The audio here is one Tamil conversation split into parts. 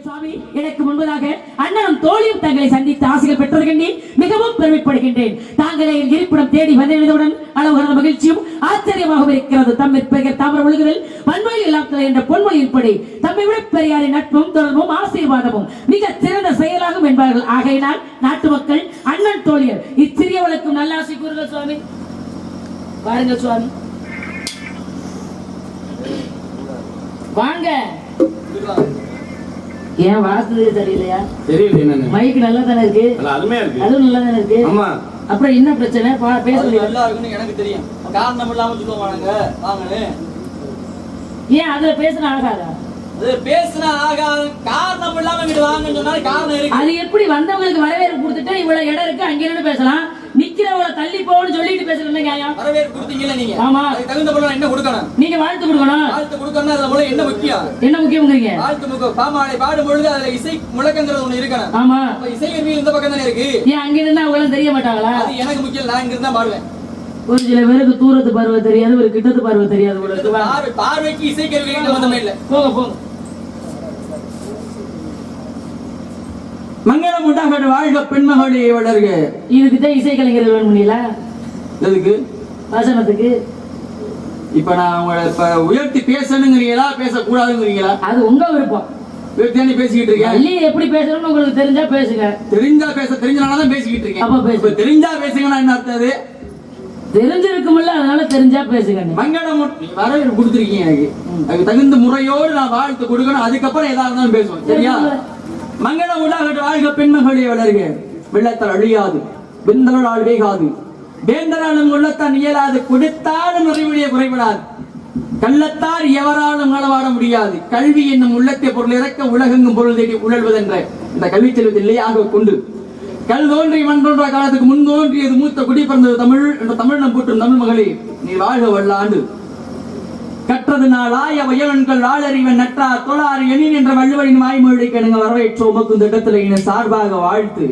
சுவாமி எனக்கு முன்பதாக அண்ணனும் தோழியும் தங்களை சந்தித்து ஆசைகள் பெற்றதற்கண்டி மிகவும் பெருமைப்படுகின்றேன். தாங்களே இருப்பிடம் தேடி வந்தவுடன் அளவுகளான மகிழ்ச்சியும் ஆச்சரியமாகவும் இருக்கிறது. தம்மை பெயர் தாமர ஒழுகுதல் பன்மொழி இல்லாமல் என்ற பொன்மொழியின்படி தம்மை விட பெரியாரின் நட்பும் தொடர்பும் ஆசீர்வாதமும் மிக சிறந்த செயலாகும் என்பார்கள். ஆகையினால் நாட்டு மக்கள் அண்ணன் தோழியர் இச்சிறியவளுக்கும் நல்லாசை கூறுங்கள் சுவாமி. வாருங்கள் சுவாமி. வாங்க. ஏன் வாசது சரியில்லையா தெரியல என்னன்னு. மைக் நல்லா தானே இருக்கு அருமையா இருக்கு. அதுவும் நல்லா தானே இருக்கு? ஆமா. அப்புறம் என்ன பிரச்சனை? பா- பேச. நல்லா இருக்குன்னு எனக்கு தெரியும். காரணம் இல்லாம சொல்லுவாங்க வாங்கன்னு. ஏன் அதுல பேசுன அது பேசினா ஆகாது. காரணம் இல்லாம இங்கிட்டு வாங்கன்னு சொன்னாலும் காரணம் இருக்கு. அது எப்படி வந்தவங்களுக்கு வரவேற்பு கொடுத்துட்டு இவ்வளவு இடம் இருக்கு அங்க நின்னு பேசலாம். நிக்கிறவங்கள தள்ளி போன்னு சொல்லிட்டு பேசுறது நியாயம் வரவேற்பு கொடுத்தீங்கல்ல நீங்க. ஆமா. அதுக்கு தகுந்த போல என்ன கொடுக்கணும்? நீங்க வாழ்த்து கொடுக்கணும். வாழ்த்து கொடுக்கணும் அதுல போல என்ன முக்கியம்? என்ன முக்கியங்கிறீங்க வாழ்த்து முக்கியம் பாமாலை பாடும் பொழுது அதுல இசை முழக்கங்கிறது ஒண்ணு இருக்கணும். ஆமா. அப்ப இசை கருவி இந்த பக்கம் தானே இருக்கு? ஏன் அங்க இருந்தா அவங்க எல்லாம் தெரிய மாட்டாங்களா? அது எனக்கு முக்கியம் நான் இங்க இருந்தா பாடுவேன். ஒரு சில பேருக்கு தூரத்து பார்வை தெரியாது ஒரு கிட்டத்து பார்வை தெரியாது பார்வைக்கு இசை சம்பந்தமே இல்ல. போங்க போங்க. மங்களம் உண்டாகட்டு வாழ்க பெண்மகளே வளர்க. இதுக்கு தான் இசை கலைஞர்கள் வேணும்னீங்களா எதுக்கு? வசனத்துக்கு இப்ப நான் உங்களை இப்ப உயர்த்தி பேசணுங்கிறீங்களா? பேசக்கூடாதுங்கிறீங்களா? அது உங்க விருப்பம். உயர்த்தியானி பேசிக்கிட்டு இருக்கேன். அள்ளி எப்படி பேசணும்னு உங்களுக்கு தெரிஞ்சா பேசுங்க. தெரிஞ்சா பேச தெரிஞ்சனால தான் பேசிக்கிட்டு இருக்கேன். அப்ப பேசு. தெரிஞ்சா பேசுங்கன்னா என்ன அர்த்தம் அது? தெரிஞ்சிருக்கும்ல அதனால தெரிஞ்சா பேசுங்க மங்களம் வரவேற்பு கொடுத்துருக்கீங்க எனக்கு. அதுக்கு தகுந்த முறையோடு நான் வாழ்த்து கொடுக்கணும். அதுக்கப்புறம் இருந்தாலும் பேசுவோம். சரியா? மங்கள உண்டாகட்டு வாழ்க பெண்மகளே வளர்க. வெள்ளத்தால் அழியாது வெந்தலால் வேகாது வேந்தராலும் உள்ளத்தான் இயலாது கொடுத்தாலும் நிறைவுடைய குறைபடாது கள்ளத்தார் எவராலும் களவாட முடியாது. கல்வி என்னும் உள்ளத்தை பொருள் இறக்க உலகெங்கும் பொருள் தேடி உழல்வதென்ற இந்த கல்வி செல்வத்தை நிலையாக கொண்டு கல் தோன்றி மண் தோன்ற காலத்துக்கு முன் தோன்றியது மூத்த குடி பிறந்தது தமிழ் என்ற தமிழ் நம் போற்றும் தமிழ் மகளே நீ வாழ்க வல்லாண்டு. கற்றது நாளாய வயவன்கள் ஆளறிவன் நற்றார் தொழார் எனின் என்ற வள்ளுவரின் வாய்மொழி கிடங்க வரவேற்று உமக்கு இந்த இடத்துல என சார்பாக வாழ்த்து.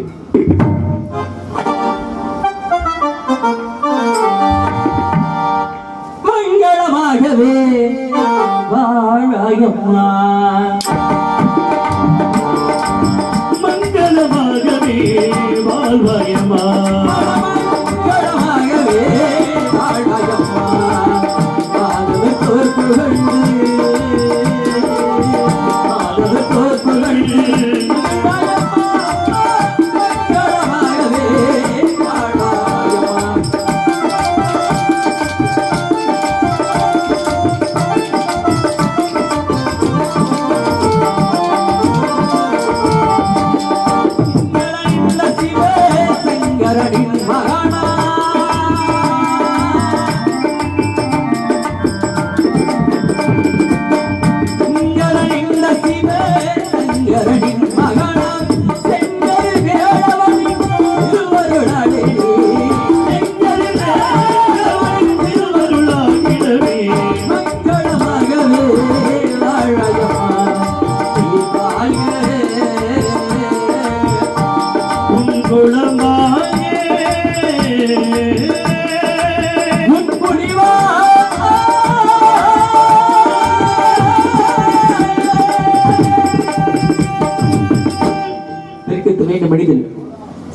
மங்களமாகவே வாழாயம்மா.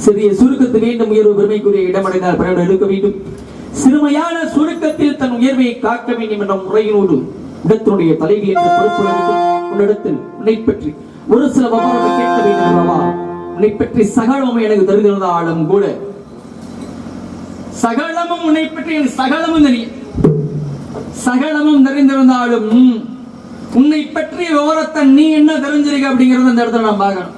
சிறிய சுருக்கத்து வேண்டும் உயர்வு பெருமைக்குரிய இடமடைந்தால் பிறகு எடுக்க வேண்டும். சிறுமையான சுருக்கத்தில் தன் உயர்வை காக்க வேண்டும் என்ற முறையினோடு இடத்தினுடைய தலைவி என்ற பொறுப்பு உன்னிடத்தில் உன்னை பற்றி ஒரு சில விவரங்களை கேட்க வேண்டும் அல்லவா? உன்னை பற்றி சகலமும் எனக்கு தெரிந்திருந்தாலும் கூட. சகலமும் உன்னை பற்றி எனக்கு சகலமும் தெரியும் சகலமும் தெரிந்திருந்தாலும் உன்னை பற்றிய விவரத்தை நீ என்ன தெரிஞ்சிருக்க அப்படிங்கறத அந்த இடத்துல நான் பார்க்கணும்.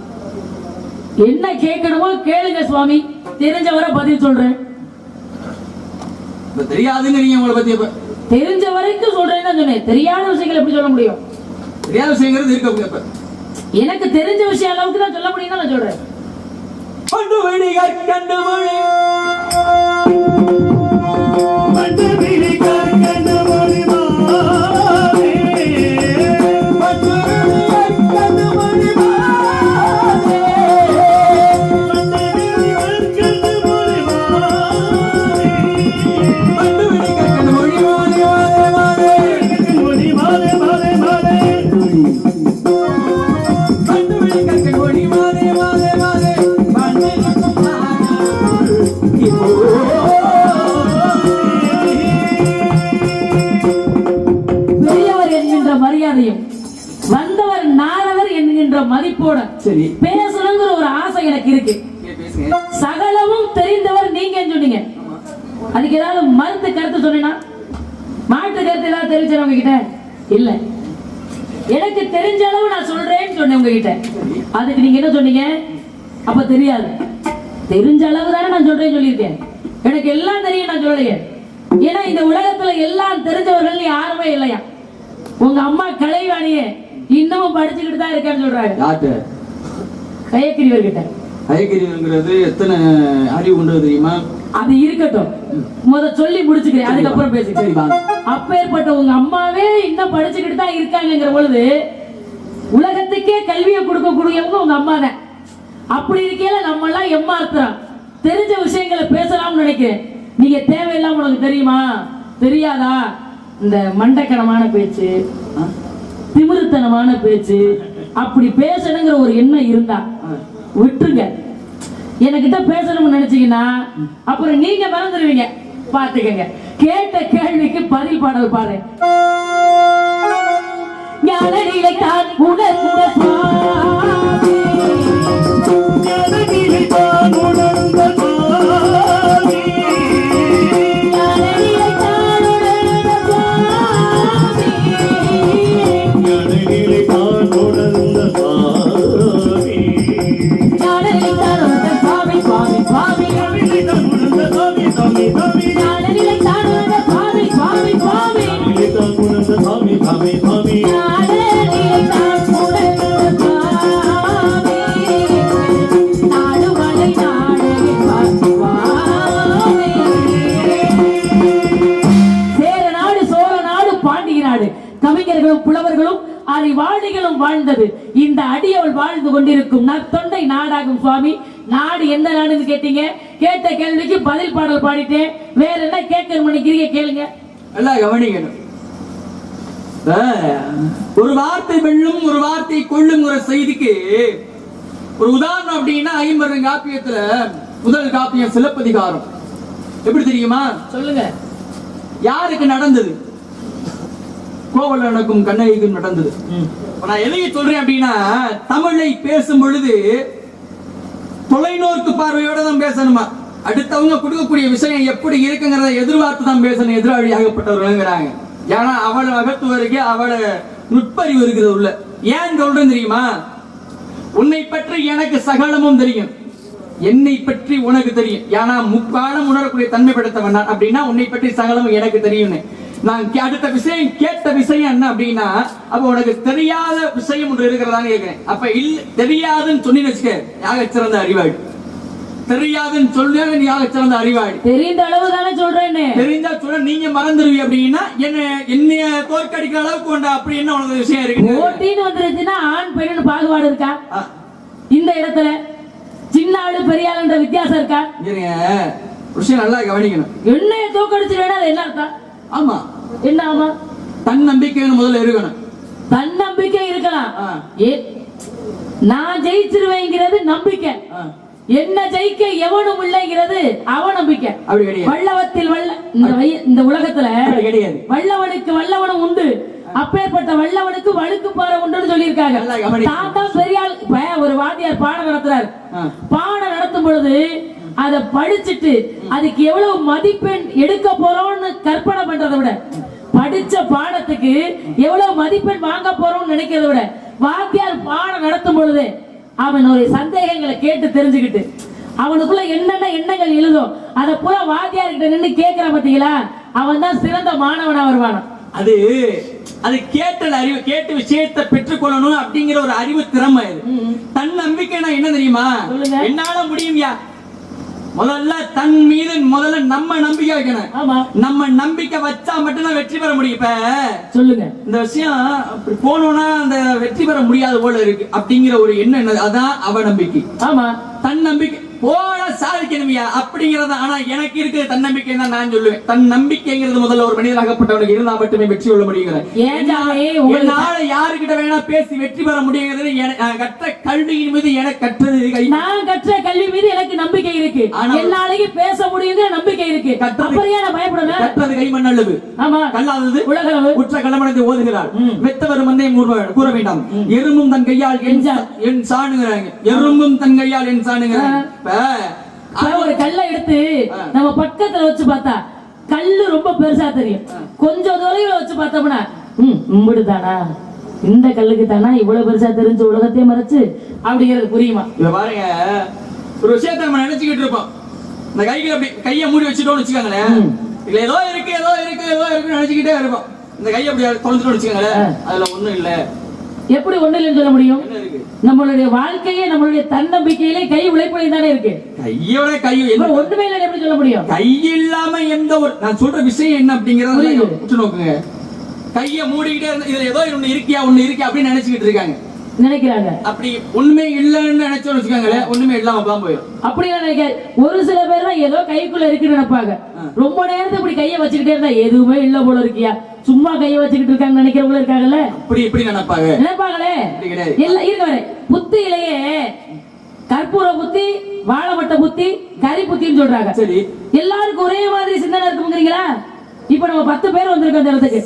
என்ன கேட்கணுமோ கேளுங்க சுவாமி. தெரிஞ்சவரை பதில் சொல்றேன். இப்ப தெரியாதுங்கிறீங்க உங்களை பத்தி தெரிஞ்ச வரைக்கும் சொல்றேன்னு சொன்னேன். தெரியாத விஷயங்கள் எப்படி சொல்ல முடியும்? தெரியாத விஷயங்கிறது இருக்க எனக்கு தெரிஞ்ச விஷயம் அளவுக்கு தான் சொல்ல முடியும் நான் சொல்றேன். கண்டு மொழி சரி பேசணுங்கிற ஒரு ஆசை எனக்கு இருக்கு. நீங்க சகலமும் தெரிந்தவர் நீங்கன்னு சொன்னீங்க. அதுக்கு ஏதாவது மருந்து கருத்து சொன்னீங்கன்னா மாற்று கருத்து ஏதாவது தெரிஞ்சா உங்ககிட்ட? இல்ல. எனக்கு தெரிஞ்ச அளவு நான் சொல்றேன்னு சொன்னேன் உங்ககிட்ட. அதுக்கு நீங்க என்ன சொன்னீங்க? அப்ப தெரியாது. தெரிஞ்ச அளவு தானே நான் சொல்றேன்னு சொல்லியிருக்கேன். எனக்கு எல்லாம் தெரியும் நான் சொல்லலையே. ஏன்னா இந்த உலகத்துல எல்லாம் தெரிஞ்சவர்கள் யாருமே இல்லையா? உங்க அம்மா கலைவாணியே இன்னமும் படிச்சுக்கிட்டு தான் இருக்கான்னு சொல்றாங்க யார்கிட்ட கயக்கிரிவர்கிட்ட அயக்கிரிங்கிறது எத்தனை அறிவு உண்டு தெரியுமா? அது இருக்கட்டும். முத சொல்லி முடிச்சுக்கிறேன். அதுக்கப்புறம் பேசிக்கிறேன். அப்பேற்பட்ட உங்க அம்மாவே இன்னும் படிச்சுக்கிட்டு தான் இருக்காங்கங்கிற பொழுது உலகத்துக்கே கல்வியை கொடுக்கக்கூடியவங்க உங்க அம்மா தான். அப்படி இருக்கையில நம்ம எல்லாம் எம்மாத்திரம் தெரிஞ்ச விஷயங்களை பேசலாம்னு நினைக்கிறேன். நீங்க தேவையில்லாம உனக்கு தெரியுமா? தெரியாதா? இந்த மண்டக்கணமான பேச்சு? திமிருத்தனமான பேச்சு அப்படி பேசணுங்கிற ஒரு எண்ணம் இருந்தா விட்டுருங்க. என்கிட்ட பேசணும்னு நினைச்சீங்கன்னா அப்புறம் நீங்க மறந்துடுவீங்க. பாத்துக்கங்க. கேட்ட கேள்விக்கு பதில் பாடல் பாரு ஞானநிலை தான் கொண்டிருக்கும் நற்தொண்டை நாடாகும் சுவாமி. நாடு எந்த நாடுன்னு கேட்டீங்க. கேட்ட கேள்விக்கு பதில் பாடல் பாடிட்டேன். வேற என்ன கேட்கணும் நினைக்கிறீங்க கேளுங்க. நல்லா கவனிக்கணும். ஒரு வார்த்தை வெல்லும் ஒரு வார்த்தை கொள்ளுங்கிற செய்திக்கு ஒரு உதாரணம் அப்படின்னா ஐம்பது காப்பியத்துல முதல் காப்பியம் சிலப்பதிகாரம். எப்படி தெரியுமா? சொல்லுங்க. யாருக்கு நடந்தது? கோவலனுக்கும் கண்ணகிக்கும் நடந்தது. நான் எதைய சொல்றேன் அப்படின்னா தமிழை பேசும் பொழுது தொலைநோக்கு பார்வையோட தான் பேசணுமா? அடுத்தவங்க கொடுக்கக்கூடிய விஷயம் எப்படி இருக்குங்கிறத எதிர்பார்த்து தான் பேசணும் எதிராளியாகப்பட்டவர்கள்ங்கிறாங்க. ஏன்னா அவள் அகத்துவருக்கு அவளை நுட்பறிவு இருக்குது உள்ள. ஏன் சொல்றேன் தெரியுமா? உன்னை பற்றி எனக்கு சகலமும் தெரியும். என்னை பற்றி உனக்கு தெரியும். ஏன்னா முக்காலம் உணரக்கூடிய தன்மை படைத்தவன் அப்படின்னா உன்னை பற்றி சகலமும் எனக்கு தெரியும்னு. நான் அடுத்த விஷயம் கேட்ட விஷயம் என்ன அப்படின்னா அப்ப உனக்கு தெரியாத விஷயம் ஒன்று இருக்கிறதான்னு கேட்கிறேன் அப்ப இல்ல தெரியாதுன்னு சொன்னீன்னு வச்சுக்க யாக சிறந்த அறிவாளி. தெரியாதுன்னு சொல்ல நீ யாக சிறந்த அறிவாளி. தெரிந்த அளவு தானே சொல்றேன்னு. தெரிஞ்சா சொல்ல நீங்க மறந்துடுவீ அப்படின்னா என்ன என்னைய தோற்கடிக்கிற அளவுக்கு கொண்ட அப்படி என்ன உனக்கு விஷயம் இருக்கு? போட்டின்னு வந்துருச்சுன்னா ஆண் பெண்ணு பாகுபாடு இருக்கா? இந்த இடத்துல சின்ன ஆளு பெரிய ஆளுன்ற வித்தியாசம் இருக்கா? இருங்க விஷயம் நல்லா கவனிக்கணும். என்னைய தோக்கடிச்சிருவேனா அது என்ன அர்த்தம்? ஆமா. என்ன ஆமா? தன் நம்பிக்கைன்னு முதல்ல இருக்கணும். தன்னம்பிக்கை இருக்கலாம். நான் ஜெயிச்சிருவேங்கிறது நம்பிக்கை. என்ன ஜெயிக்க எவனும் இல்லைங்கிறது அவநம்பிக்கை. அப்படி கிடையாது. வல்லவத்தில் வல்ல இந்த உலகத்துல கிடையாது. வல்லவனுக்கு வல்லவனும் உண்டு. அப்பேற்பட்ட வல்லவனுக்கு வழுக்கு பாறை உண்டுன்னு சொல்லியிருக்காங்க. தான் தான் பெரிய ஒரு வாத்தியார் பாடம் நடத்துறாரு. பாடம் நடத்தும் பொழுது அத படிச்சுட்டு அதுக்கு எவ்வளவு மதிப்பெண் எடுக்க போறோம்னு கற்பனை பண்றதை விட படிச்ச பாடத்துக்கு எவ்வளவு மதிப்பெண் வாங்க போறோம்னு நினைக்கிறத விட வாத்தியார் பாடம் நடத்தும் பொழுது அவன் ஒரு சந்தேகங்களை கேட்டு தெரிஞ்சுக்கிட்டு அவனுக்குள்ள என்னென்ன எண்ணங்கள் எழுதோ அதை பூரா வாத்தியார்கிட்ட நின்னு கேட்கிறான் பாத்தீங்களா? அவன் தான் சிறந்த மாணவனா வருவானா அது அது கேட்ட அறிவு கேட்ட விஷயத்தை பெற்றுக்கொள்ளணும் அப்படிங்கிற ஒரு அறிவு திறமை இது தன் நம்பிக்கைனா என்ன தெரியுமா? சொல்லுங்க. என்னால முடியும்யா? முதல்ல தன் மீது முதல்ல நம்ம நம்பிக்கை வைக்கணும். ஆமா. நம்ம நம்பிக்கை வச்சா மட்டும்தான் வெற்றி பெற முடியும் இப்ப. சொல்லுங்க. இந்த விஷயம் அப்படி போனோம்னா அந்த வெற்றி பெற முடியாத போல இருக்கு அப்படிங்கிற ஒரு எண்ணம் அதான் அவ நம்பிக்கை ஆமா. தன் நம்பிக்கை போல சாதிக்கணுமியா? அப்படிங்கறது ஆனா எனக்கு இருக்கிற தன்னம்பிக்கை தான் நான் சொல்லுவேன். தன் நம்பிக்கைங்கிறது முதல்ல ஒரு மனிதனாகப்பட்டவனுக்கு இருந்தா மட்டுமே வெற்றி கொள்ள முடியுங்கிறேன். என்னால யாருக்கிட்ட வேணா பேசி வெற்றி பெற முடியுங்கிறது கற்ற கல்வியின் மீது எனக்கு கற்றது கை நான் கற்ற கல்வி மீது எனக்கு நம்பிக்கை இருக்கு. என்னாலையும் பேச முடியுங்கிற நம்பிக்கை இருக்கு. கற்றது- நான் பயப்படணும் கற்றது கைமண் அல்லது. ஆமா. கல்லாதது. உலகளவு உற்ற கலமனத்தை ஓதுகிறார். வெத்தவர் மந்தை கூற வேண்டாம். எறும்பும் தன் கையால் என் சாணுங்கிறாங்க. எறும்பும் தன் கையால் என் இப்ப ஒரு கல்லை எடுத்து நம்ம பக்கத்துல வச்சு பார்த்தா கல்லு ரொம்ப பெருசா தெரியும். கொஞ்சம் தொலைவுல வச்சு பார்த்தோம்னா ம் இம்புடுதானா இந்த கல்லுக்கு தானா? இவ்வளவு பெருசா தெரிஞ்சு உலகத்தையே மறைச்சு அப்படிங்கிறது புரியுமா? இத பாருங்க. ஒரு விஷயத்தை நம்ம நினைச்சுக்கிட்டு இருப்போம். இந்த கைகளை அப்படி கையை மூடி வச்சுட்டோம்னு வச்சுக்கோங்களேன். இதுல ஏதோ இருக்கு ஏதோ இருக்கு ஏதோ இருக்குன்னு நினைச்சுக்கிட்டே இருப்போம். இந்த கையை அப்படி தொலைச்சிட்டோம்னு வச்சுக்கோங்களேன். அதுல ஒண்ணும் இல்ல. எப்படி ஒண்ணு இல்லைன்னு சொல்ல முடியும்? நம்மளுடைய வாழ்க்கையே நம்மளுடைய தன்னம்பிக்கையிலே கை உழைப்பிலே தானே இருக்கு. கையோட கை ஒண்ணுமே இல்லை எப்படி சொல்ல முடியும்? கை இல்லாம எந்த ஒரு நான் சொல்ற விஷயம் என்ன அப்படிங்கறத. உற்று நோக்குங்க. கைய மூடிக்கிட்டே இருந்தா இதுல ஏதோ ஒண்ணு இருக்கியா ஒண்ணு இருக்கியா அப்படின்னு நினைச்சுக்கிட்டு இருக்காங்க. நினைக்கிறாங்க. அப்படி ஒண்ணுமே இல்லைன்னு நினைச்சோம்னு வச்சுக்கோங்களேன் ஒண்ணுமே இல்லாம தான் போயிடும். அப்படி நினைக்க ஒரு சில பேர் தான் ஏதோ கைக்குள்ள இருக்குன்னு நினைப்பாங்க. ரொம்ப நேரத்துக்கு இப்படி கையை வச்சுக்கிட்டே இருந்தா எதுவுமே இல்ல போல இருக்கியா? சும்மா கையை வச்சுக்கிட்டு இருக்காங்க நினைக்கிறவங்க இருக்காங்கல்ல? அப்படி இப்படி நினைப்பாங்க. நினைப்பாங்களே. இல்ல இருக்க புத்தியிலேயே கற்பூர புத்தி வாழைமட்ட புத்தி கறி புத்தின்னு சொல்றாங்க. சரி. எல்லாருக்கும் ஒரே மாதிரி சிந்தனை இருக்குங்கிறீங்களா இப்ப நம்ம பத்து பேர் வந்திருக்கோம் இந்த இடத்துக்கு.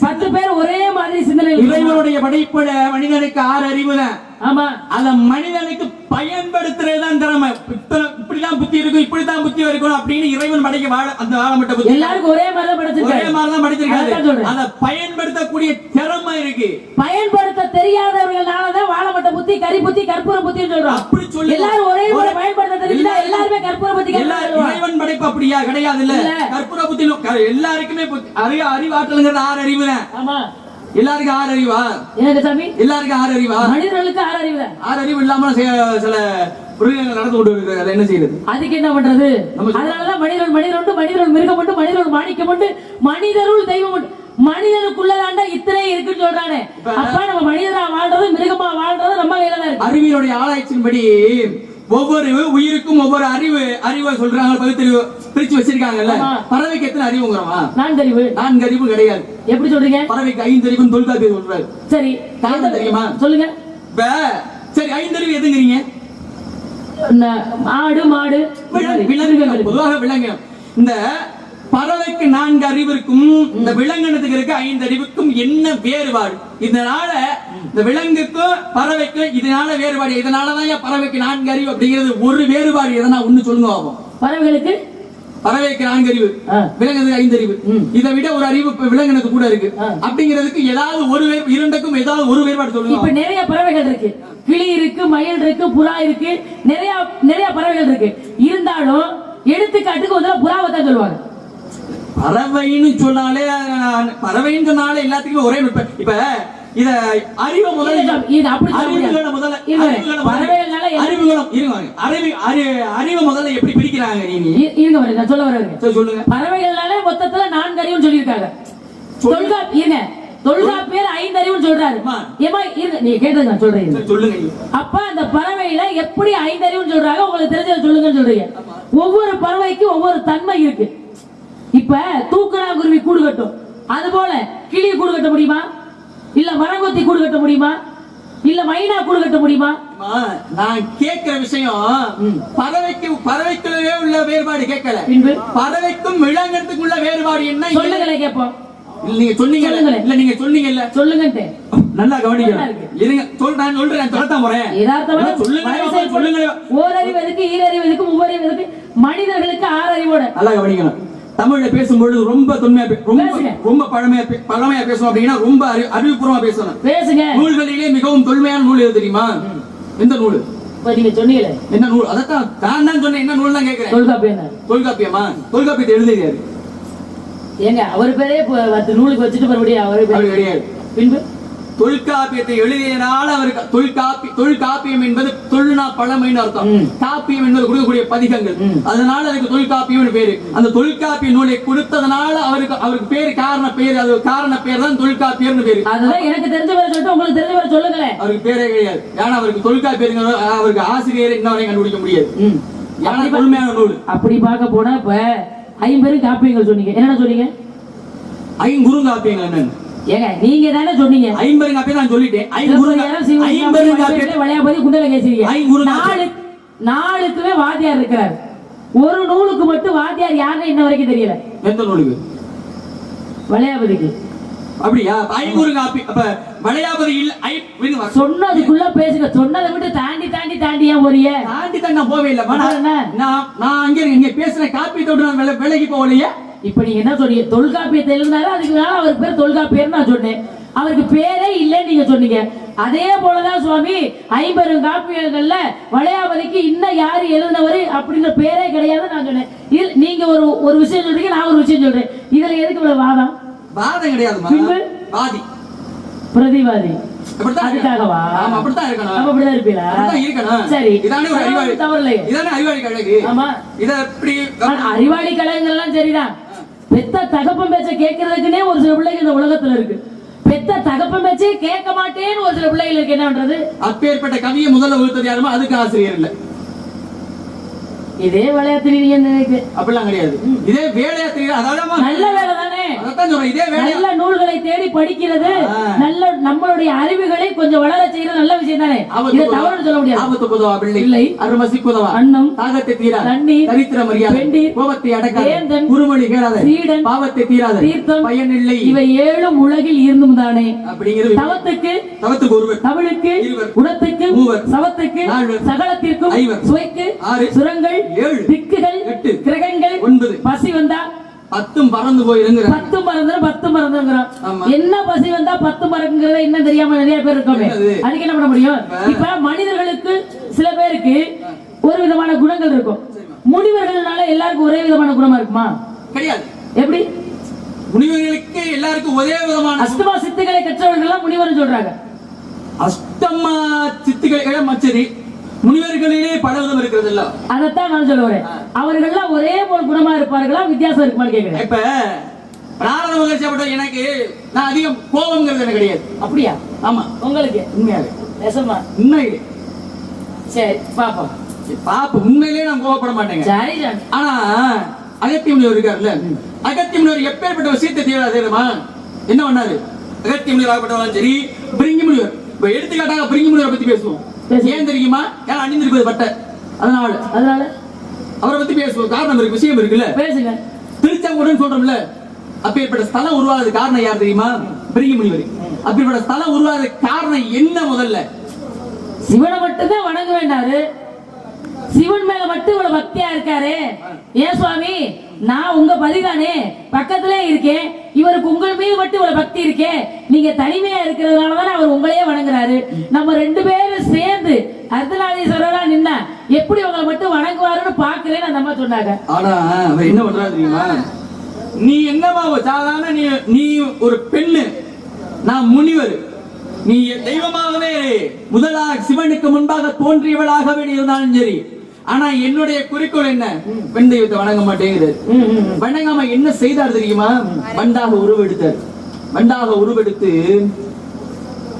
பத்து பேர் ஒரே மாதிரி சிந்தனை. இறைவனுடைய படைப்புல மனிதனுக்கு ஆறு அறிவு தான் ஆமா அத மனிதனுக்கு பயன்படுத்துறதுதான் திறமை. இப்படிதான் புத்தி இருக்கும் இப்படிதான் புத்தி இருக்கும் அப்படின்னு இறைவன் படைக்க வாழ அந்த வாழப்பட்ட புத்தி எல்லாருக்கும் ஒரே மாதிரி தான் ஒரே படைச்சிருக்காரு. மாதிரிதான் அதான் படைச்சிருக்காரு. அத பயன்படுத்தக்கூடிய திறமை இருக்கு. பயன்படுத்த தெரியாதவர்களாலதான் வாழைமட்ட புத்தி கறி புத்தி கற்பூர புத்தின்னு சொல்றோம். அப்படி சொல்லு. எல்லாரும் ஒரே முறை ஒரு- பயன்படுத்த தெரியல எல்லாரும் எல்லாருமே கற்பூர புத்தி எல்லா கற்பூர சொல்லுவாங்க. இறைவன் படைப்பு அப்படியா? கிடையாது இல்ல. கற்பூர புத்தி எல்லாருக்குமே புத்தி- அறிவு அறிவாற்றலுங்கிறது ஆறு அறிவு தான் ஆமா. எல்லாருக்கும் ஆறு அறிவா? எனக்கு சாமி எல்லாருக்கும் ஆறு அறிவா? மனிதர்களுக்கு ஆறு அறிவு. ஆறு அறிவு இல்லாம சில- மிருகங்கள் நடந்து கொண்டு இருக்கு அதை என்ன செய்யறது அதுக்கு என்ன பண்றது? அதனாலதான் மனிதன் மனிதன் உண்டு மனிதன் மிருகம் உண்டு மனிதன் மாணிக்கம் உண்டு மனிதருள் தெய்வம் உண்டு. மனிதனுக்குள்ளதாண்டா இத்தனை இருக்குன்னு சொல்றானே. அப்ப நம்ம மனிதரா வாழ்றது மிருகமா வாழ்றது நம்ம கையில தான் இருக்கு. அறிவியலுடைய ஆராய்ச்சியின்படி ஒவ்வொரு உயிருக்கும் ஒவ்வொரு அறிவு அறிவை சொல்றாங்க பகுத்தறிவு பிரிச்சு வச்சிருக்காங்கல்ல. பறவைக்கு எத்தனை அறிவுங்கிறோமா நான் தெரிவு நான்கு அறிவு கிடையாது. எப்படி சொல்றீங்க? பறவைக்கு ஐந்து அறிவுன்னு தொல்காப்பியம் சொல்றாரு. சரி. காரணம் தெரியுமா? சொல்லுங்க. இப்ப சரி ஐந்தறிவு எதுங்கிறீங்க? ஆடு மாடு. விலங்கு- விலங்குகள். பொதுவாக விலங்கினம் இந்த பறவைக்கு நான்கு அறிவிற்கும் இந்த விலங்கினத்துக்கு இருக்க ஐந்து அறிவுக்கும் என்ன வேறுபாடு? இதனால இந்த விலங்குக்கும் பறவைக்கும் இதனால வேறுபாடு. இதனாலதான் பறவைக்கு நான்கு அறிவு அப்படிங்கிறது ஒரு வேறுபாடு. எதனா ஒண்ணு சொல்லுங்க ஆகும் பறவைகளுக்கு? பறவைக்கு நான்கு அறிவு. விலங்குக்கு ஐந்து அறிவு. இதை விட ஒரு அறிவு இப்ப விலங்கினத்துக்கு கூட இருக்கு. அப்படிங்கிறதுக்கு ஏதாவது ஒரு வேறு இரண்டுக்கும் ஏதாவது ஒரு வேறுபாடு இப்ப சொல்லுங்க நிறைய பறவைகள் இருக்கு. கிளி இருக்கு மயில் இருக்கு புறா இருக்கு. நிறைய நிறைய பறவைகள் இருக்கு. இருந்தாலும் எடுத்துக்காட்டுக்கு வந்து புறாவை தான் சொல்லுவாங்க. பறவைன்னு சொன்னாலே பறவைன்னு சொன்னாலே எல்லாத்துக்குமே ஒரே இப்ப இத அறிவை முதல்ல இது அப்படி. அறிவுகளை முதல்ல பறவைகள்னால அறிவுகளும் இருங்க அறிவு அறி- அறிவை முதல்ல எப்படி பிரிக்கிறாங்க நீங்க? இருங்க வரேன் நான் சொல்ல வரேன் சொல்லுங்க. பறவைகள்னால மொத்தத்துல நான்கு அறிவுன்னு சொல்லியிருக்காங்க. தொல்கா இருங்க. தொல்காப்பியர் ஐந்து அறிவுன்னு சொல்றாரு. ஏமா இருங்க நீங்க கேட்டது நான் சொல்றேன். சொல்லுங்க. அப்ப அந்த பறவையில எப்படி ஐந்து அறிவுன்னு சொல்றாங்க? உங்களுக்கு தெரிஞ்சதை சொல்லுங்கன்னு சொல்றீங்க. ஒவ்வொரு பறவைக்கும் ஒவ்வொரு தன்மை இருக்கு. இப்ப தூக்கணாங்குருவி கூடு கட்டும். அது போல கிளி கூடு கட்ட முடியுமா? இல்ல மரங்கொத்தி கூடு கட்ட முடியுமா? இல்ல மைனா கூடு கட்ட முடியுமா? நான் கேட்கிற விஷயம் பறவைக்கு பறவைக்குள்ளே உள்ள வேறுபாடு கேட்கல. பறவைக்கும் விலங்கினத்துக்கு உள்ள வேறுபாடு என்ன? சொல்லுங்களே இல்ல, நீங்க சொன்னீங்க. இல்ல நீங்க சொன்னீங்கல்ல. சொல்லுங்கன்ட்டு. நல்லா கவனிங்க. இருங்க சொல் நான் சொல்றேன் சொல்லத்தான் போறேன். சொல்லுங்க சொல்லுங்க ஓரறிவு எதுக்கு ஈரறிவு எதுக்கு எதுக்கு மனிதர்களுக்கு ஆறு அறிவோட நல்லா கவனிக்கணும். தமிழ்ல பேசும்பொழுது ரொம்ப தொன்மையா ரொம்ப. ரொம்ப பழமையா பழமையா பேசணும் அப்படின்னா ரொம்ப அறி- அறிவுபூர்வமா பேசணும். பேசுங்க. நூல்களிலே மிகவும் தொன்மையான நூல் எது தெரியுமா? எந்த நூல்? நீங்க சொன்னீங்களே. என்ன நூல்? அதான் நான் தான் சொன்னேன். என்ன நூல் தான் கேட்கிறேன். தொல்காப்பியம். தொல்காப்பியமா? தொல்காப்பியத்தை எழுதியாரு ஏங்க அவர் பேரே நூலுக்கு வச்சுட்டு மறுபடியும் அவரே கிடையாது. பின்பு? தொல்காப்பியத்தை எழுதியனால அவருக்கு தொல்காப்பி தொல்காப்பியம் என்பது தொல்னா பழமைன்னு அர்த்தம். காப்பியம் என்பது கொடுக்கக்கூடிய பதிகங்கள். அதனால அதுக்கு தொல்காப்பியம்னு பேரு. அந்த தொல்காப்பிய நூலை கொடுத்ததுனால அவருக்கு அவருக்கு பேரு காரண பேரு அது காரண பேர் தான் தொல்காப்பியர்னு பேரு. அதுதான் எனக்கு தெரிஞ்ச வரை சொல்லிட்டு உங்களுக்கு தெரிஞ்ச வரை சொல்லுங்களேன் அவருக்கு பேரே கிடையாது. ஏன்னா அவருக்கு தொல்காப்பியருங்கிற அவருக்கு ஆசிரியர் இன்ன வரையும் கண்டுபிடிக்க முடியாது. ஏன்னா தொன்மையான நூல். அப்படி பார்க்க போனா இப்ப ஐம்பெரும் காப்பியங்கள் சொன்னீங்க. என்ன சொன்னீங்க? ஐங்குறுங்காப்பியங்கள் என்னன்னு? ஏங்க நீங்க தானே சொன்னீங்க ஐம்பெருங்காப்பியம் நான் சொல்லிட்டேன். சிலப்பதிகாரம், சிவகாமி, ஐம்பெருங்காப்பியம் வளையாபதி குண்டலகேசரி ஐங்குறுங்காப்பியம். நாலு நாலுக்குமே வாத்தியார் இருக்கிறார். ஒரு நூலுக்கு மட்டும் வாத்தியார் யாருன்னு இன்ன வரைக்கும் தெரியல. எந்த நூலுக்கு? வளையாபதிக்கு. அப்படியா? ஐங்குறுங்காப்பி அப்ப வளையாபதி இல்ல. சொன்னதுக்குள்ள பேசுங்க. சொன்னதை விட்டு தாண்டி தாண்டி தாண்டி ஏன் போறிய தாண்டி தான் நான் போவே இல்லை? நான் நான் அங்க இங்க பேசுற காப்பி தொட்டு நான் விலகி போகலையே. இப்ப நீங்க என்ன சொன்னீங்க? தொல்காப்பியத்தை எழுதினாரு அதுக்கு மேல அவருக்கு பேர் தொல்காப்பியர் நான் சொன்னேன். அவருக்கு பேரே இல்லைன்னு நீங்க சொன்னீங்க. அதே போலதான் சுவாமி ஐம்பெரும் காப்பியங்கள்ல வளையாபதிக்கு இன்னும் யாரு எழுதினவர் அப்படின்ற பேரே கிடையாது நான் சொன்னேன். நீங்க ஒரு ஒரு விஷயம் சொல்றீங்க நான் ஒரு விஷயம் சொல்றேன். இதுல எதுக்கு இவ்வளவு வாதம்? வாதம் கிடையாதுமா? பின்பு? வாதி. பிரதிவாதி. அதுக்காகவா? அப்படித்தான் இருக்கணும். அப்ப அப்படிதான் இருப்பீங்களா? அப்படித்தான் இருக்கணும். சரி. இதானே ஒரு அறிவாளி. தவறில்லையே. இதானே அறிவாளி கழகு. ஆமா. இத எப்படி அறிவாளி கலைஞர்லாம் சரிதான். பெத்த தகப்பன் பேச்ச கேட்கறதுக்குன்னே ஒரு சில பிள்ளைங்க இந்த உலகத்துல இருக்கு. பெத்த தகப்பன் பேச்சே கேட்க மாட்டேன்னு ஒரு சில பிள்ளைகள் இருக்கு. என்ன பண்றது? அப்பேற்பட்ட கவியை முதல்ல வகுத்தது யாருமோ? அதுக்கு ஆசிரியர் இல்ல. இதே விளையாட்டு நினைக்கு? அப்படிலாம் கிடையாது. இதே வேலையா தெரியுது அதாவது நல்ல வேலை தானே நல்ல நூல்களை தேடி படிக்கிறது. நல்ல நம்மளுடைய அறிவுகளை கொஞ்சம் வளர செய்யறது நல்ல விஷயம் தானே இதை. தவறு சொல்ல முடியாது பிள்ளை இல்லை. அன்னம் தாகத்தை தீரா தரித்திர மரியாதை வெந்நீர் கோபத்தை அடக்காத குருமொழி கேளாத சீடன் பாவத்தை தீராத தீர்த்தம் பயன் இல்லை இவை ஏழும் உலகில் இருந்தும் தானே அப்படிங்கிறது தவத்துக்கு தவத்துக்கு ஒருவர் தமிழுக்கு. குணத்துக்கு மூவர். சவத்துக்கு. சகலத்திற்கும் ஐவர். சுவைக்கு ஆறு. சுரங்கள் ஏழு. திக்குகள் எட்டு. கிரகங்கள் ஒன்பது. பசி வந்தா பத்தும் பறந்து போயிருங்கிற பத்து மறந்துடும் பத்து மறந்துங்கிறோம். என்ன பசி வந்தா பத்து மறக்குங்கிறத இன்னும் தெரியாம நிறைய பேர் இருக்கோமே? அதுக்கு என்ன பண்ண முடியும்? இப்ப? மனிதர்களுக்கு சில பேருக்கு ஒரு விதமான குணங்கள் இருக்கும். முனிவர்கள்னால எல்லாருக்கும் ஒரே விதமான குணமா இருக்குமா? கிடையாது. எப்படி? முனிவர்களுக்கு எல்லாருக்கும் ஒரே விதமான அஷ்டமா சித்துக்களை கற்றவர்கள் எல்லாம் முனிவர்னு சொல்றாங்க. அஷ்டமா சித்துக்களை மச்சரி முனிவர்களிலே பல விதம் இருக்கிறது இல்ல அதைத்தான் நான் சொல்ல வரேன் அவர்கள்லாம் ஒரே போல் குணமா இருப்பார்களா? வித்தியாசம் இருக்குமான்னு கேக்குறேன் இப்ப பிராரத மகிழ்ச்சி அப்பட்ட எனக்கு நான் அதிகம் கோபம்ங்கிறது எனக்கு கிடையாது. அப்படியா? ஆமா. உங்களுக்கு? உண்மையாவே. நெசமா உண்மையிலே. சரி பாப்போம். பாப்ப உண்மையிலேயே நான் கோவப்பட மாட்டேங்க. சரி. ஆனா அகத்திய முனிவர் இருக்காருல்ல. அகத்திய முனிவர் எப்பேற்பட்ட விஷயத்தை தீவிர தெரியுமா என்ன பண்ணாரு? அகத்திய முனிவர் ஆகப்பட்டவரும் சரி பிரிங்கி முனிவர். இப்ப எடுத்துக்காட்டாக பிரிங்கி முனிவரை பத்தி பேசுவோம். ஏன் தெரியுமா? ஏன்னா அணிந்திருப்பது பட்டை? அதனால. அதனால? அவரை பத்தி பேசுவோம். காரணம் இருக்கு விஷயம் இருக்குல்ல? பேசுங்க. திருச்செங்கோடுன்னு சொல்றோம்ல அப்பேற்பட்ட ஸ்தலம் உருவாகிறது காரணம் யார் தெரியுமா? பிரிங்கி முனிவர் அப்பேற்பட்ட ஸ்தலம் உருவாகிறது காரணம் என்ன முதல்ல? சிவனை மட்டும்தான் வணங்க வேண்டாரு. சிவன் மேல மட்டும் இவ்வளவு பக்தியா இருக்காரு. ஏன் சுவாமி நான் உங்க பதிதானே பக்கத்திலே இருக்கேன். இவருக்கு உங்கள் மீது மட்டும் இவ்வளவு பக்தி இருக்கே. நீங்க தனிமையா இருக்கிறதுனாலதான் அவர் உங்களையே வணங்குறாரு. நம்ம ரெண்டு பேரும் சேர்ந்து அர்த்தநாதீஸ்வரரா நின்னா எப்படி உங்களை மட்டும் வணங்குவாருன்னு பாக்குறேன்னு அந்த அம்மா சொன்னாங்க. ஆனா அவ என்ன பண்றாரு தெரியுமா? நீ என்னமா ஒரு சாதாரண நீ நீ ஒரு பெண்ணு. நான் முனிவர். நீ என் தெய்வமாகவே முதலாக சிவனுக்கு முன்பாக தோன்றியவளாக இருந்தாலும் சரி. ஆனா என்னுடைய குறிக்கோள் என்ன? பெண் தெய்வத்தை வணங்க மாட்டேங்கிறது. வணங்காம என்ன செய்தார் தெரியுமா? வண்டாக உருவெடுத்தார். வண்டாக உருவெடுத்து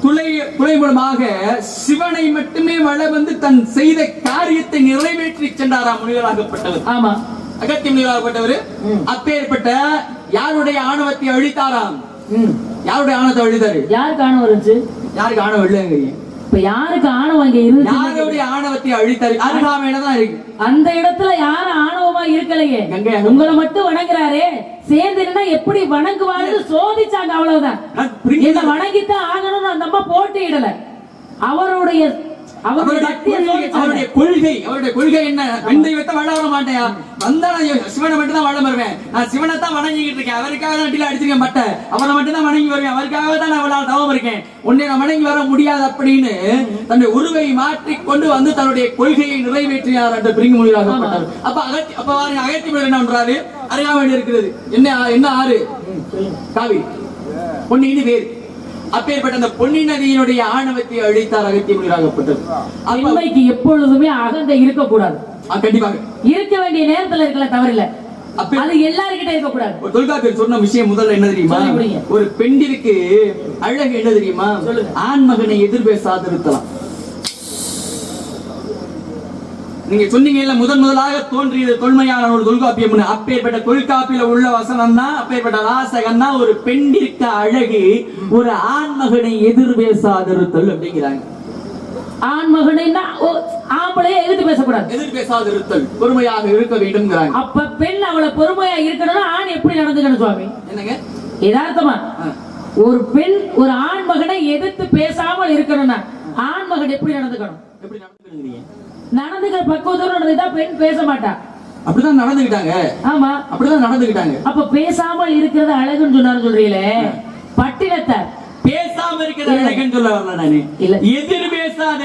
துளை துளை மூலமாக சிவனை மட்டுமே வள வந்து தன் செய்த காரியத்தை நிறைவேற்றி சென்றாராம் முனிவராகப்பட்டவர். ஆமா. அகத்திய முனிவராகப்பட்டவர். அப்பேற்பட்ட யாருடைய ஆணவத்தை அழித்தாராம். யாருடைய ஆணவத்தை அழித்தாரு? யாருக்கு ஆணவம் இருந்துச்சு? யாருக்கு ஆணவம் இல்லைங்க இப்ப யாருக்கு ஆணவம் அங்க இருந்துச்சு யாருடைய ஆணவத்தை அழித்தாரு அருகாமையில தான் இருக்கு. அந்த இடத்துல யாரும் ஆணவமா இருக்கலையே. உங்களை மட்டும் வணங்குறாரே. சேர்ந்து நின்னா எப்படி வணங்குவாருன்னு சோதிச்சாங்க அவ்வளவுதான். என்ன வணங்கித்தான் ஆகணும்னு அந்த அம்மா போட்டியிடல. அவருடைய அவருடைய கொள்கை. அவருடைய கொள்கை என்ன? பெண் தெய்வத்தை வாழ வர மாட்டேயா வந்தா நான் சிவனை மட்டும் தான் வாழ வருவேன் நான் சிவனை தான் வணங்கிட்டு இருக்கேன். அவருக்காக தான் அடியில அடிச்சிருக்கேன் மட்டை அவரை மட்டும் தான் வணங்கி வருவேன். அவருக்காக தான் நான் இவ்வளவு தவம் இருக்கேன். உன்னை நான் வணங்கி வர முடியாது அப்படின்னு தன்னுடைய உருவை மாற்றிக் கொண்டு வந்து தன்னுடைய கொள்கையை நிறைவேற்றினார் என்று பிரிங்கு மொழியாகப்பட்டார் அப்ப அகத்தி அப்ப அகத்தி முனிவர் என்ன பண்றாரு அருகாமையில் இருக்கிறது. என்ன என்ன ஆறு? காவிரி பொன்னியின் வேறு. அப்பேற்பட்ட அந்த பொன்னி நதியினுடைய ஆணவத்தை அழித்தார் அகத்திய முனிவராகப்பட்டது அப்ப பெண்மைக்கு எப்பொழுதுமே அகந்தை இருக்கக்கூடாது. கண்டிப்பாக. இருக்க வேண்டிய நேரத்துல இருக்கல தவறில்ல. அது எல்லாருக்கிட்ட இருக்கக்கூடாது. ஒரு தொல்காப்பியர் சொன்ன விஷயம் முதல்ல என்ன தெரியுமா. ஒரு பெண்டிற்கு அழகு என்ன தெரியுமா. ஆண் மகனை எதிர்பேசாதிருத்தலாம் நீங்க சொன்னீங்கல்ல முதன் முதலாக தோன்றியது தொன்மையான ஒரு தொல்காப்பியம் அப்பேற்பட்ட தொல்காப்பியில உள்ள வசனம் தான் அப்பேற்பட்ட வாசகம் தான் ஒரு பெண்டிற்கு அழகு ஒரு ஆண் மகனை எதிர்பேசாதிருத்தல் அப்படிங்கிறாங்க. ஆண் மகனைன்னா ஓ- ஆம்பளைய எதிர்த்து பேசக்கூடாது. எதிர்பேசாதிருத்தல் பொறுமையாக இருக்க வேண்டும்ங்கிறாங்க. அப்ப பெண் அவளை பொறுமையா இருக்கணும்னா ஆண் எப்படி நடந்துக்கணும் சுவாமி? என்னங்க? யதார்த்தமா. ஒரு பெண் ஒரு ஆண் மகனை எதிர்த்து பேசாமல் இருக்கணும்னா ஆண் மகன் எப்படி நடந்துக்கணும்? எப்படி நடந்துக்கிறீங்க? நடந்துக்கிற பக்குவத்தோட நடந்துட்டா பெண் பேச மாட்டா. அப்படிதான் நடந்துக்கிட்டாங்க. ஆமா. அப்படிதான் நடந்துக்கிட்டாங்க. அப்ப பேசாமல் இருக்கிறது அழகுன்னு சொன்னாரு சொல்றீங்களே? பட்டினத்தார் பேசாம இருக்கிற அழகுன்னு சொல்ல வரல நானு. இல்ல. எதிர் பேசாத.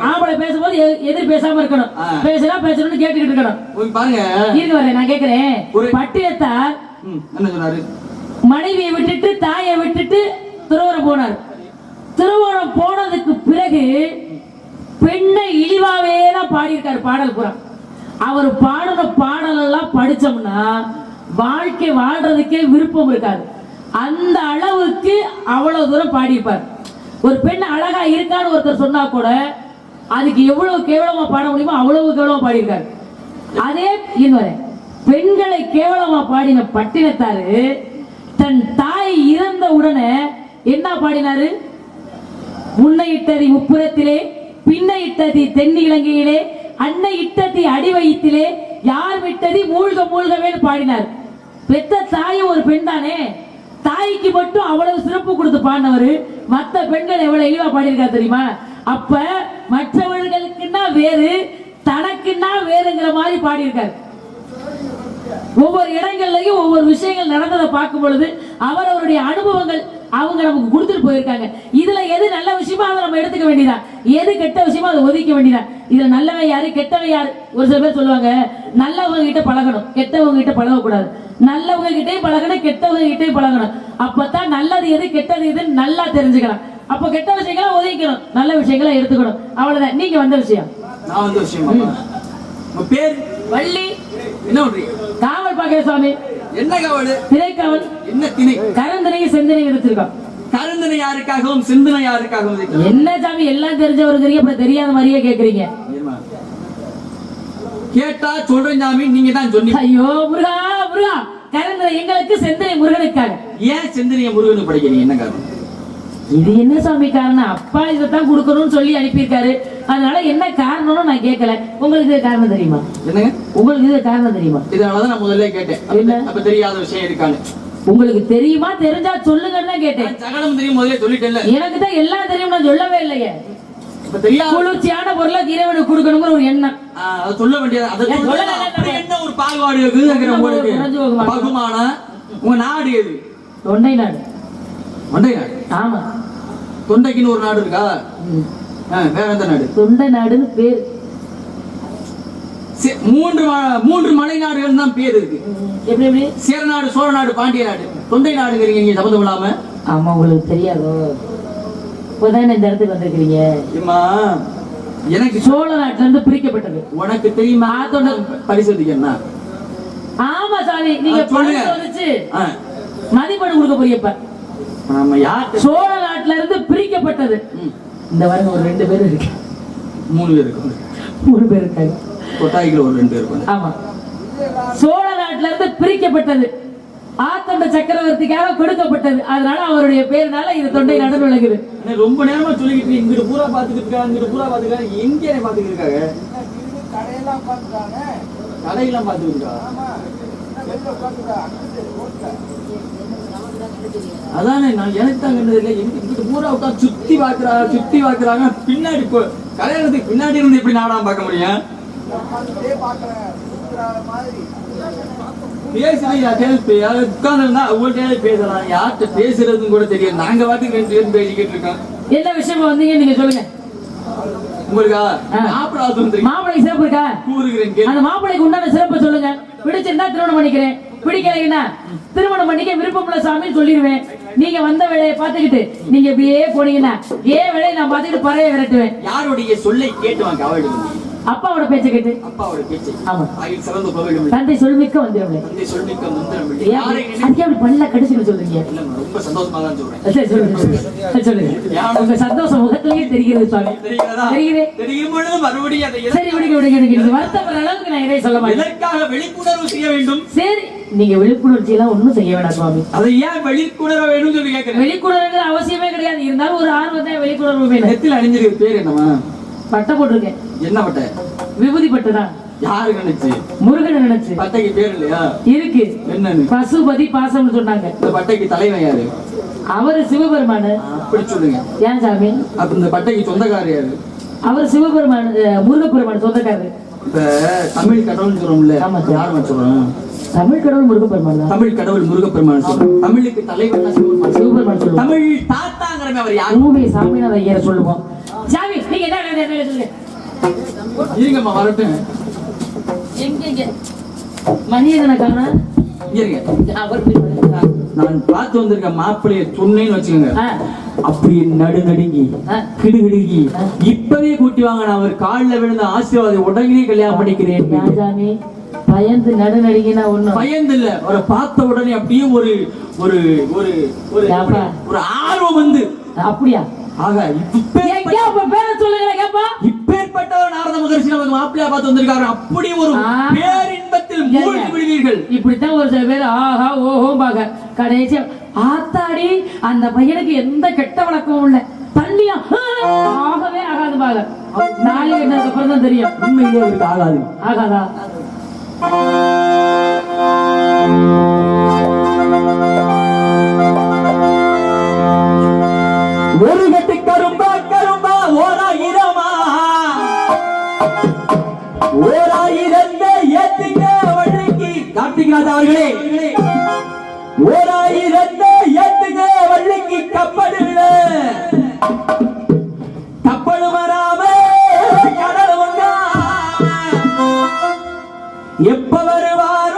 ஆம்பளை பேசும்போது எதிர் பேசாம இருக்கணும். பேசினா பேசணும்னு கேட்டுக்கிட்டு இருக்கணும். பாருங்க. இருக்கு வரேன் நான் கேக்குறேன். ஒரு- பட்டினத்தார் என்ன சொன்னாரு? மனைவியை விட்டுட்டு தாயை விட்டுட்டு திருவரம் போனார். திருவரம் போனதுக்கு பிறகு பெண்ணை இழிவாவே தான் பாடியிருக்காரு பாடல் புறம். அவர் பாடுற பாடல் எல்லாம் படிச்சோம்னா வாழ்க்கை வாழ்றதுக்கே விருப்பம் இருக்காது. அந்த அளவுக்கு அவ்வளவு தூரம் பாடியிருப்பார். ஒரு பெண் அழகா இருக்கான்னு ஒருத்தர் சொன்னா கூட அதுக்கு எவ்வளவு கேவலமா பாட முடியுமோ அவ்வளவு கேவலமா பாடியிருக்காரு. அதே இன்னொரு பெண்களை கேவலமா பாடின பட்டினத்தாரு தன் தாய் இறந்த உடனே என்ன பாடினாரு? முன்னையிட்டறி இட்டதி முப்புறத்திலே பின்ன இட்டதி தென் இலங்கையிலே அன்னை இட்டதி அடி வயிற்றிலே யார் விட்டதி மூழ்க மூழ்கவே பாடினார். பெத்த தாயும் ஒரு பெண் தானே தாய்க்கு மட்டும் அவ்வளவு சிறப்பு கொடுத்து பாடினவர் மற்ற பெண்கள் எவ்வளவு இழிவா பாடியிருக்கா தெரியுமா? அப்ப மற்றவர்களுக்குன்னா வேறு தனக்குன்னா வேறுங்கிற மாதிரி பாடியிருக்காரு. ஒவ்வொரு இடங்கள்லையும் ஒவ்வொரு விஷயங்கள் நடந்ததை பார்க்கும் பொழுது அவர் அவருடைய அனுபவங்கள் அவங்க நமக்கு கொடுத்துட்டு போயிருக்காங்க. இதுல எது நல்ல விஷயமோ அதை நம்ம எடுத்துக்க வேண்டியதான் எது கெட்ட விஷயமோ அதை ஒதுக்க வேண்டியதான் இதுல நல்லவன் யாரு கெட்டவன் யாரு? ஒரு சில பேர் சொல்லுவாங்க நல்லவங்க கிட்ட பழகணும். கெட்டவங்க கிட்ட பழகக்கூடாது. நல்லவங்க கிட்டயும் பழகணும் கெட்டவங்க கிட்டயும் பழகணும். அப்பதான் நல்லது எது கெட்டது எதுன்னு நல்லா தெரிஞ்சுக்கலாம். அப்ப கெட்ட விஷயங்களை ஒதுக்கணும் நல்ல விஷயங்களை எடுத்துக்கணும். அவ்வளவுதான். நீங்க வந்த விஷயம். நான் வந்து விஷயம். பேர்? வள்ளி. என்ன காவல் பாக்கிய சுவாமி என்ன கவடு? திரைக்காவல் என்ன திணை? கரந்தனையை சிந்தனை எடுத்திருக்கோம் கருந்தனை யாருக்காகவும் சிந்தனை யாருக்காகவும்? என்ன சாமி எல்லாம் தெரிஞ்சவருக்கிறீங்க அப்புறம் தெரியாத மாதிரியே கேக்குறீங்க? கேட்டா சொல்றேன் சாமி நீங்க தான் சொன்னீங்க. ஐயோ முருகா முருகா கரந்தனை எங்களுக்கு செந்தனை முருகனுக்காக. ஏன் சிந்தனைய முருகன் படிக்கிறீங்க என்ன காரணம்? இது என்ன சாமி காரணம்? அப்பா இதைத்தான் கொடுக்கணும்னு சொல்லி அனுப்பியிருக்காரு. அதனால என்ன காரணம்னு நான் கேட்கல. உங்களுக்கு இது காரணம் தெரியுமா? என்னங்க? உங்களுக்கு இது காரணம் தெரியுமா? இதனாலதான் நான் முதல்ல கேட்டேன். என்ன? அப்ப- தெரியாத விஷயம் இருக்காங்க உங்களுக்கு தெரியுமா? தெரிஞ்சா சொல்லுங்கன்னு கேட்டேன். சகலம் தெரியும் முதல்ல சொல்லிட்டேன்ல. எனக்கு தான் எல்லாம் தெரியும் நான் சொல்லவே இல்லையே. குளிர்ச்சியான பொருளை இறைவனுக்கு கொடுக்கணுங்கிற ஒரு எண்ணம். சொல்ல வேண்டியது. என்ன? ஒரு பாகுபாடு இருக்குங்கிற உங்களுக்கு? குறைஞ்சு போக மாட்டோம். பகுமானம் உங்க நாடு எது? தொண்டை நாடு. தொண்டை நாடு. ஆமா. தொண்டைக்குன்னு ஒரு நாடு இருக்கா? வேற எந்த நாடு? தொண்டை நாடுன்னு பேர். மூன்று மூன்று மலை நாடுகள் தான் பேர் இருக்கு. எப்படி எப்படி? சேரநாடு சோழ நாடு பாண்டிய நாடு. தொண்டை நாடுங்கிறீங்க நீங்க சம்மந்தம் இல்லாம. ஆமா உங்களுக்கு தெரியாதோ? இப்போதான் இந்த இடத்துக்கு வந்திருக்கிறீங்க? ஏம்மா எனக்கு சோழ நாட்டுல இருந்து பிரிக்கப்பட்டது. உனக்கு தெரியுமா? தொண்டை பரிசோதிக்கணும்னா ஆமா சாமி. நீங்க ஆ, மதிப்பெண் கொடுக்க போறியப்ப. சோழ நாட்டுல இருந்து பிரிக்கப்பட்டது. இந்த வாரம் ஒரு ரெண்டு பேர் இருக்கு. மூணு பேர் இருக்கும் மூணு பேர் இருக்காங்க. கொட்டாய்க்குள்ள ஒரு ரெண்டு பேர் ஆமா. சோழ நாட்டுல இருந்து பிரிக்கப்பட்டது. ஆத்தண்ட சக்கரவர்த்திக்காக கொடுக்கப்பட்டது. அதனால அவருடைய பேருனால இது தொண்டை நாடு விளங்குது ரொம்ப நேரமா சொல்லிக்கிட்டு இங்கிட்டு பூரா பாத்துக்கிட்டு இருக்காங்க இங்கிட்டு பூரா பாத்துக்காங்க எங்க பாத்துக்கிட்டு இருக்காங்க? கடையெல்லாம் பாத்துக்கிட்டு இருக்கா அதானே நான் எனக்கு தான் கண்டது இல்லை. எங்க இங்கிட்டு பூரா விட்டா சுத்தி பாக்குறாங்க சுத்தி பாக்குறாங்க பின்னாடி போ கல்யாணத்துக்கு பின்னாடி இருந்து எப்படி நாடாம பார்க்க முடியும்? பேசுறீங்க உட்கார்ந்து அவங்கள்ட்ட பேசலாம். யார்கிட்ட பேசுறதுன்னு கூட தெரியும் நாங்க வாட்டுக்கு ரெண்டு பேரும் பேசிக்கிட்டு இருக்கோம். என்ன விஷயமா வந்தீங்க? நீங்க சொல்லுங்க. உங்களுக்கா? மாப்பிள்ளை சிறப்பு இருக்கா? கூறுகிறேன். அந்த மாப்பிள்ளைக்கு உண்டான சிறப்பை சொல்லுங்க. பிடிச்சிருந்தா திருமணம் பண்ணிக்கிறேன். பிடிக்கலைன்னா திருமணம் பண்ணிக்க விருப்பம் இல்ல சாமின்னு சொல்லிடுவேன். நீங்க வந்த வேலையை பார்த்துக்கிட்டு நீங்க இப்படியே போனீங்கன்னா ஏன் வேலையை நான் பார்த்துக்கிட்டு பறவை விரட்டுவேன்? யாருடைய சொல்லை கேட்டு வாங்க அவளிடம் அப்பாவோட பேச்ச கேட்டு. அப்பாவோட பேச்சை. ஆமா. சிறந்த கோவிலும் தந்தை சொல்மிக்க தந்தை யாரை அதுக்கே அப்படி பல்ல கடிச்சுன்னு சொல்றீங்க? இல்லம்மா, ரொம்ப சந்தோஷமா தான் சொல்றேன். சரி, சொல்லுங்க சொல்லுங்க. உங்க சந்தோஷம் முகத்திலேயே தெரிகிறது சுவாமி. தெரிகிறதா? தெரியுது? தெரியும் பொழுது மறுபடியும் அதை சரி விடுங்க விடுங்க விடுங்க. இது வருத்தப்படுற அளவுக்கு நான் எதையும் சொல்ல மாட்டேன். வெளிப்புணர்வு செய்ய வேண்டும். சரி நீங்க விழிப்புணர்ச்சி எல்லாம் ஒண்ணும் செய்ய வேண்டாம் சுவாமி. அதை ஏன் வெளிப்புணர வேணும்னு சொல்லி கேட்கிறேன் வெளிக்குணர்வு அவசியமே கிடையாது. இருந்தாலும் ஒரு ஆர்வம் தான் வெளிக்குணர்வு வேணும் நெத்தில அணிஞ்சிருக்கு பேர் என்னமா பட்டை போட்டிருக்கேன். என்ன பட்டை? விபூதி பட்டு தான். யாரு நினைச்சு முருகன் நினைச்சு. பட்டைக்கு பேர் இல்லையா? இருக்கு. என்னன்னு? பசுபதி பாசம்னு சொன்னாங்க. இந்த பட்டைக்கு தலைவன் யாரு? அவரு சிவபெருமானு. அப்படி சொல்லுங்க. ஏன் சாமி? அப்ப இந்த பட்டைக்கு சொந்தக்காரர் யாரு? அவர் சிவபெருமான் முருகப்பெருமான் சொந்தக்காரரு. இப்ப தமிழ் கடவுள்னு சொல்றோம்ல. யாருமா சொல்றோம்? தமிழ் கடவுள் முருகப்பெருமான் தமிழ் கடவுள் முருகப்பெருமான் சொல்றோம். தமிழுக்கு தலைவன் சிவபெருமான் சிவபெருமான் சொல்லுவோம். தமிழ் தாத்தாங்கிறவன் அவர் யாரு? ஊமை சாமிநாத ஐயரை சொல்லுவோம். சாமி நீங்க என்ன என்ன- என்ன சொல்லுங்க இருங்கம்மா வரட்டும். எங்க எங்க மணியதனை காணா? இங்க இருங்க. அவர் போய் பாருங்க. நான் பார்த்து வந்திருக்க மாப்பிள்ளைய சொன்னேன்னு வச்சுக்கோங்க. ஆ, அப்படி நடு நடுங்கி ஆ. கிடுகிடுங்கி இப்பவே கூட்டி வாங்க அவர் காலில் விழுந்த ஆசீர்வாதம் உடனே கல்யாணம் பண்ணிக்கிறேன். பயந்து நடு நடிகினா ஒண்ணும். பயந்து இல்ல அவரை பார்த்த உடனே அப்படியே ஒரு ஒரு ஒரு ஒரு ஆர்வம் வந்து. அப்படியா? ஆக இப்பேற்பட்ட- எங்கேயா உங்க பேரை சொல்லுங்க கேப்பா. இப்பேற்பட்ட ஒரு நாரத மகர்ஷி நமக்கு மாப்பிள்ளையா பார்த்து வந்திருக்காரு. அப்படி ஒரு. பேரின்பத்தில் மூழ்கி விடுவீர்கள். இப்படித்தான் ஒரு சில பேர் ஆஹா ஓஹோ பாக்க கடைசி ஆத்தாடி அந்த பையனுக்கு எந்த கெட்ட வழக்கமும் இல்ல. தண்ணியா? ஆகவே ஆகாது பாக நாளை என்னதுக்கு அப்புறம் தான் தெரியும். உண்மையிலே ஆகாது. ஆகாதா? ஓராயிரத்தை ஏத்துங்க வள்ளிக்கு கார்த்திக் ராஜா அவர்களே ஓராயிரத்தை ஏத்துங்க வள்ளிக்கு கப்பல் கப்பல் வராம கடல் உண்டாம எப்ப வருவார்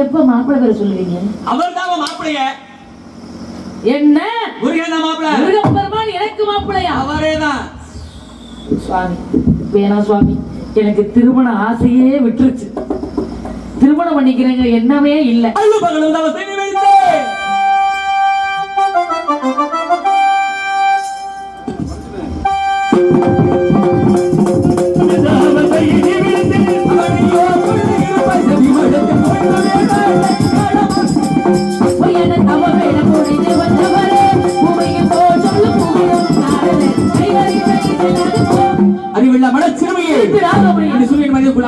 எப்ப மாப்பிள்ளை பேரை சொல்லுவீங்க? அவர் தான் மாப்பிள்ளைய. என்ன? முருகன் மாப்பிள்ள? முருகப்பெருமான் எனக்கு மாப்பிள்ளையா? அவரே தான் சுவாமி வேணாம் சுவாமி எனக்கு திருமண ஆசையே விட்டுருச்சு. திருமணம் பண்ணிக்கிறேங்க என்னவே இல்லை.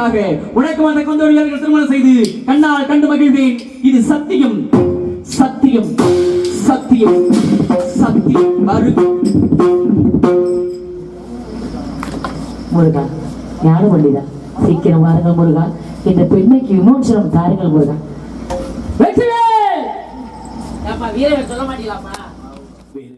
சூரியன் மதிப்புள்ளாக அந்த வந்த திருமணம் செய்து கண்ணால் கண்டு மகிழ்வேன் இது சத்தியம். சத்தியம். சத்தியம். சத்தியம். மறு. முருகா ஞான பண்டிதா சீக்கிரம் வாருங்கள் முருகா. இந்த பெண்மைக்கு விமோச்சனம் தாருங்கள் முருகா. வெற்றிவேல்! சொல்ல மாட்டீங்களாப்பா?